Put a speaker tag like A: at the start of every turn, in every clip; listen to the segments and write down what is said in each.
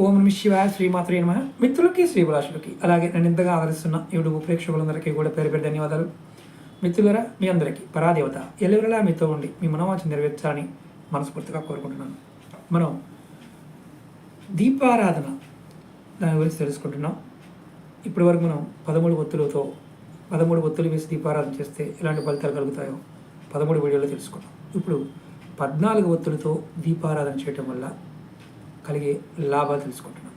A: ఓం నమ శివాయ శ్రీమాత్రే నమ. మిత్రులకి శ్రీభిలాషులకి అలాగే నన్ను ఇంతగా ఆదరిస్తున్న యూట్యూబ్ ప్రేక్షకులందరికీ కూడా పేరు పేరు ధన్యవాదాలు. మిత్రులరా మీ అందరికీ పరాదేవత ఎల్లవెల్లలా మీతో ఉండి మీ మనవాంఛ నెరవేర్చాలని మనస్ఫూర్తిగా కోరుకుంటున్నాను. మనం దీపారాధన దాని గురించి తెలుసుకుంటున్నాం. ఇప్పటి వరకు మనం పదమూడు ఒత్తులతో పదమూడు ఒత్తులు వేసి దీపారాధన చేస్తే ఎలాంటి ఫలితాలు కలుగుతాయో పదమూడు వీడియోలో తెలుసుకున్నాం ఇప్పుడు పద్నాలుగు ఒత్తులతో దీపారాధన చేయటం వల్ల కలిగే లాభాలు తెలుసుకుంటున్నాం.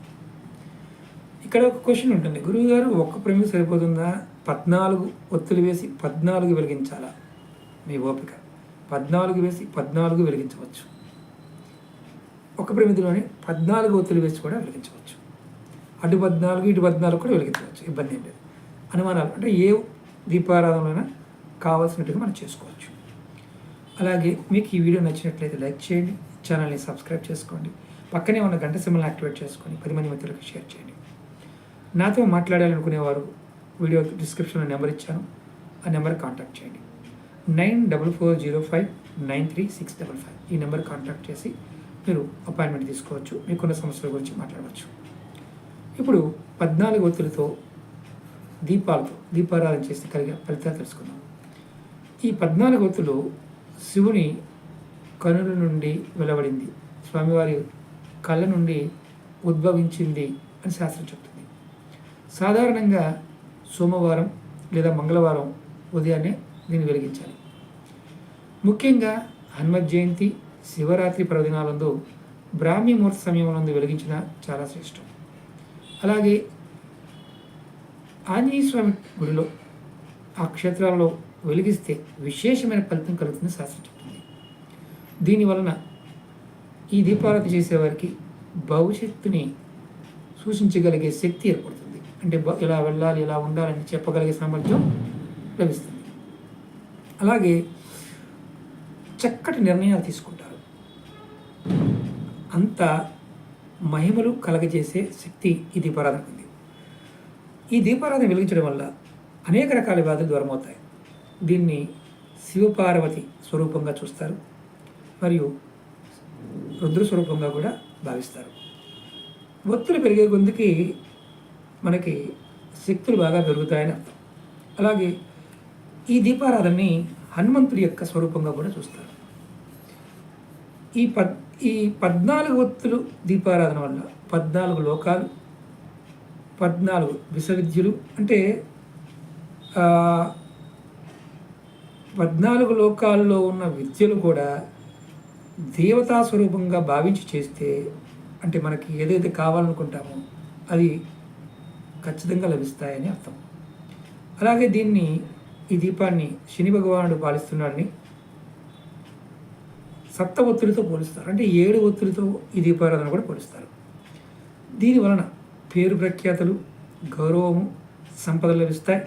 A: ఇక్కడ ఒక క్వశ్చన్ ఉంటుంది. గురువు గారు ఒక్క ప్రమిద సరిపోతుందా? పద్నాలుగు ఒత్తులు వేసి పద్నాలుగు వెలిగించాలా? మీ ఓపిక. పద్నాలుగు వేసి పద్నాలుగు వెలిగించవచ్చు. ఒక ప్రమిదిలోనే పద్నాలుగు ఒత్తులు వేసి కూడా వెలిగించవచ్చు. అటు పద్నాలుగు ఇటు పద్నాలుగు కూడా వెలిగించవచ్చు. ఇబ్బంది ఏం లేదు. అనుమానాలు. అంటే ఏ దీపారాధనలోనైనా కావాల్సినట్టుగా మనం చేసుకోవచ్చు. అలాగే మీకు ఈ వీడియో నచ్చినట్లయితే లైక్ చేయండి. ఛానల్ని సబ్స్క్రైబ్ చేసుకోండి. పక్కనే ఉన్న గంట సింబల్ని యాక్టివేట్ చేసుకొని పది మంది మిత్రులకు షేర్ చేయండి. నాతో మాట్లాడాలనుకునేవారు వీడియో డిస్క్రిప్షన్లో నెంబర్ ఇచ్చాను. ఆ నెంబర్ కాంటాక్ట్ చేయండి. Nine double four zero five nine three six double five ఈ నెంబర్ కాంటాక్ట్ చేసి మీరు అపాయింట్మెంట్ తీసుకోవచ్చు. మీకున్న సమస్యల గురించి మాట్లాడవచ్చు. ఇప్పుడు పద్నాలుగు ఒత్తులతో దీపాలతో దీపారాధన చేస్తే కలిగే ఫలితాలు తెలుసుకుందాం. ఈ పద్నాలుగు ఒత్తులు శివుని కనుల నుండి వెలువడింది. స్వామివారి కళ్ళ నుండి ఉద్భవించింది అని శాస్త్రం చెప్తుంది. సాధారణంగా సోమవారం లేదా మంగళవారం ఉదయాన్నే దీన్ని వెలిగించాలి. ముఖ్యంగా హనుమత్ జయంతి శివరాత్రి పర్వదినాలందు బ్రాహ్మీ ముహూర్త సమయంలో వెలిగించిన చాలా శ్రేష్టం. అలాగే ఆంజనేయ స్వామి గుడిలో ఆ క్షేత్రాల్లో వెలిగిస్తే విశేషమైన ఫలితం కలుగుతుంది శాస్త్రం చెప్తుంది. దీనివలన ఈ దీపారాధన చేసేవారికి భవిష్యత్తుని సూచించగలిగే శక్తి ఏర్పడుతుంది. అంటే ఇలా వెళ్ళాలి ఇలా ఉండాలని చెప్పగలిగే సామర్థ్యం లభిస్తుంది. అలాగే చక్కటి నిర్ణయాలు తీసుకుంటారు. అంత మహిమలు కలగజేసే శక్తి ఈ దీపారాధనకు ఉంది. ఈ దీపారాధన వెలిగించడం వల్ల అనేక రకాల వ్యాధులు దూరమవుతాయి. దీన్ని శివపార్వతి స్వరూపంగా చూస్తారు. మరియు రుద్రస్వరూపంగా కూడా భావిస్తారు. ఒత్తులు పెరిగే కొద్దికి మనకి శక్తులు బాగా పెరుగుతాయని. అర్థం అలాగే ఈ దీపారాధనని హనుమంతుడి యొక్క స్వరూపంగా కూడా చూస్తారు. ఈ పద్ ఈ పద్నాలుగు ఒత్తులు దీపారాధన వల్ల పద్నాలుగు లోకాలు పద్నాలుగు విశ్వవిద్యులు అంటే పద్నాలుగు లోకాల్లో ఉన్న విద్యలు కూడా దేవతా స్వరూపంగా భావించి చేస్తే అంటే మనకి ఏదైతే కావాలనుకుంటామో అది ఖచ్చితంగా లభిస్తాయని అర్థం. అలాగే దీన్ని ఈ దీపాన్ని శని భగవానుడు పాలిస్తున్నాడని సప్త ఒత్తిడితో పోలుస్తారు. అంటే ఏడు ఒత్తిడితో ఈ దీపారాధన కూడా పోలుస్తారు. దీని వలన పేరు ప్రఖ్యాతలు గౌరవము సంపదలు లభిస్తాయి.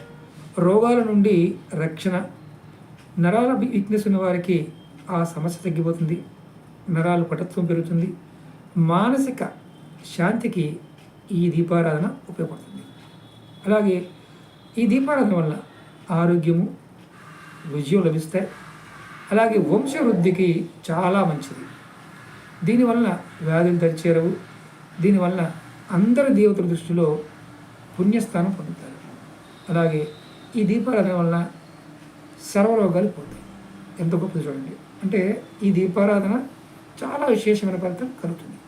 A: రోగాల నుండి రక్షణ నరాల వీక్నెస్ ఉన్న వారికి ఆ సమస్య తగ్గిపోతుంది. నరాలు పటత్వం పెరుగుతుంది. మానసిక శాంతికి ఈ దీపారాధన ఉపయోగపడుతుంది. అలాగే ఈ దీపారాధన వల్ల ఆరోగ్యము విజయం లభిస్తాయి. అలాగే వంశవృద్ధికి చాలా మంచిది. దీనివల్ల వ్యాధులు దరిచేరవు. దీనివల్ల అందరి దేవతల దృష్టిలో పుణ్యస్థానం పొందుతారు. అలాగే ఈ దీపారాధన వల్ల సర్వరోగాలు పోతాయి. ఎంత గొప్ప చూడండి. అంటే ఈ దీపారాధన చాలా విశేషమైన ఫలితం కలుగుతుంది.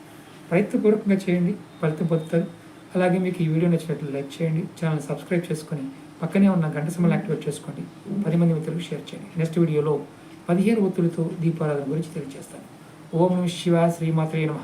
A: ప్రయత్నపూర్వకంగా చేయండి ఫలితం పొందుతారు. అలాగే మీకు ఈ వీడియో నచ్చినట్లు లైక్ చేయండి ఛానల్ సబ్స్క్రైబ్ చేసుకొని పక్కనే ఉన్న గంట సింబల్ యాక్టివేట్ చేసుకోండి. పది మంది మిత్రులకు షేర్ చేయండి. నెక్స్ట్ వీడియోలో పదిహేను ఒత్తులతో దీపారాధన గురించి తెలియజేస్తాను. ఓం నమ శివాయ శ్రీమాత్రే నమ.